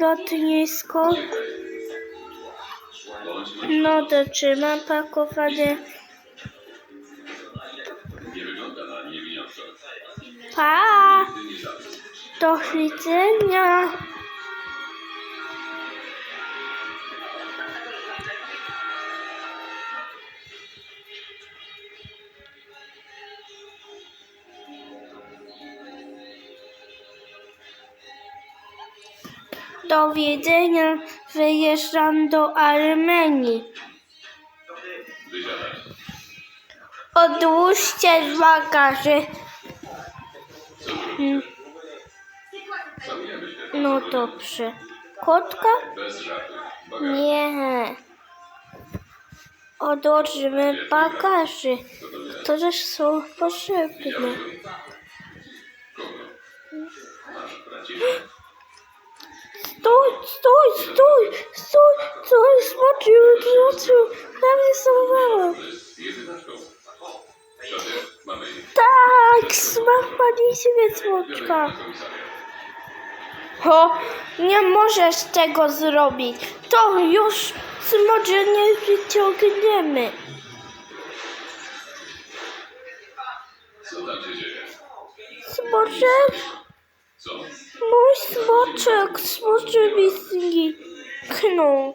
lotnisko. No to trzymam pakowanie. Pa! Do widzenia. Do widzenia. Wyjeżdżam do Armenii. Odłóżcie bagaży. Mm. No dobrze. Kotka? Nie. Odłożymy bagaży, które są potrzebne. Stój, stój, stój, stój, stój, smoczył, smoczył, narysowałam. Tak, zmachaliśmy smoczka. O, nie możesz tego zrobić. To już smocze nie wyciągniemy. Co tam się dzieje? Smoczek, Co? Mój smoczek, smoczy mi zniknął.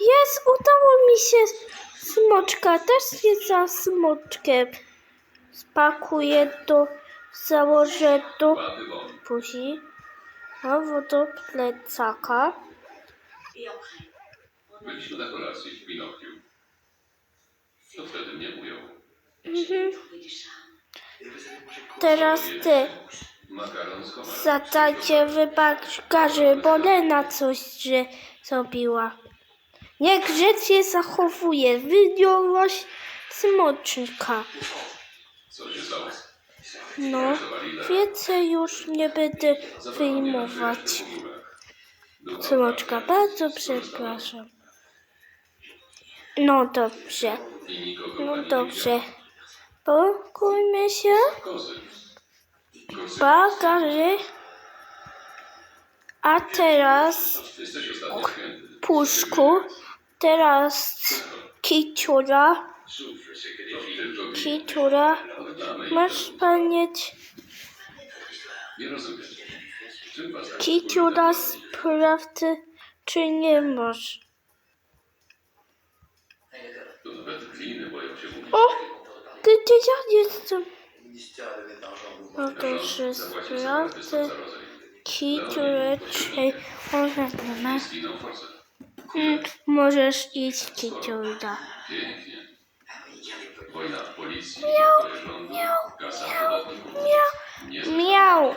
Jest, udało mi się smoczka, też jest za smoczkiem. Spakuję do, założę do buzi, a do plecaka. Byliśmy na kolacji w Pinokiu. To wtedy mnie ujął. Mhm. Teraz ty Makaron z homarem. zadajcie w bagaży, bo Lena coś że zrobiła. Niegrzecznie zachowuje się stało? No, więcej już nie będę wyjmować. Smoczka, bardzo przepraszam. No dobrze, no dobrze. Pokójmy się. Bagaży. A teraz puszku. Teraz kiciura. Kiciura. Masz pamięć. Kiciura sprawdzy, czy nie masz. O! Gdzie ja jestem? No to ona nie ma. Zginął forsę. Mm, Możesz iść, miau, podatników. miau. Nie Miał.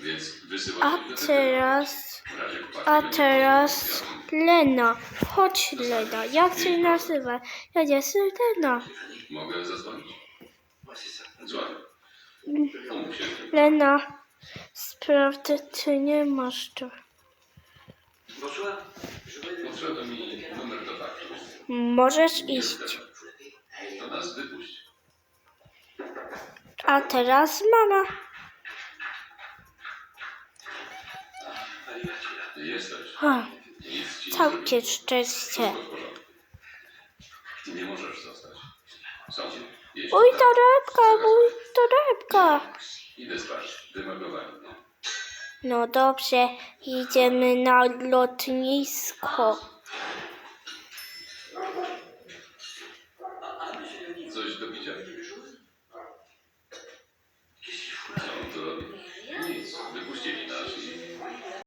Więc A teraz, a teraz Lena. Chodź Lena. Jak się nazywa? Ja jestem Lena. Mogę zadzwonić. Dzwonię. Lena, sprawdzę, czy nie masz voudrais Potrzeba mi numer do faktu. Możesz iść. To nas wypuść. A teraz mama. Jesteś. Nie całkiem szczęście. Nie możesz zostać. Są. Jeśli Mój tak, torebka, mój torebka. Idę spać. Wymagowałem. No dobrze, idziemy na lotnisko. Coś do picia?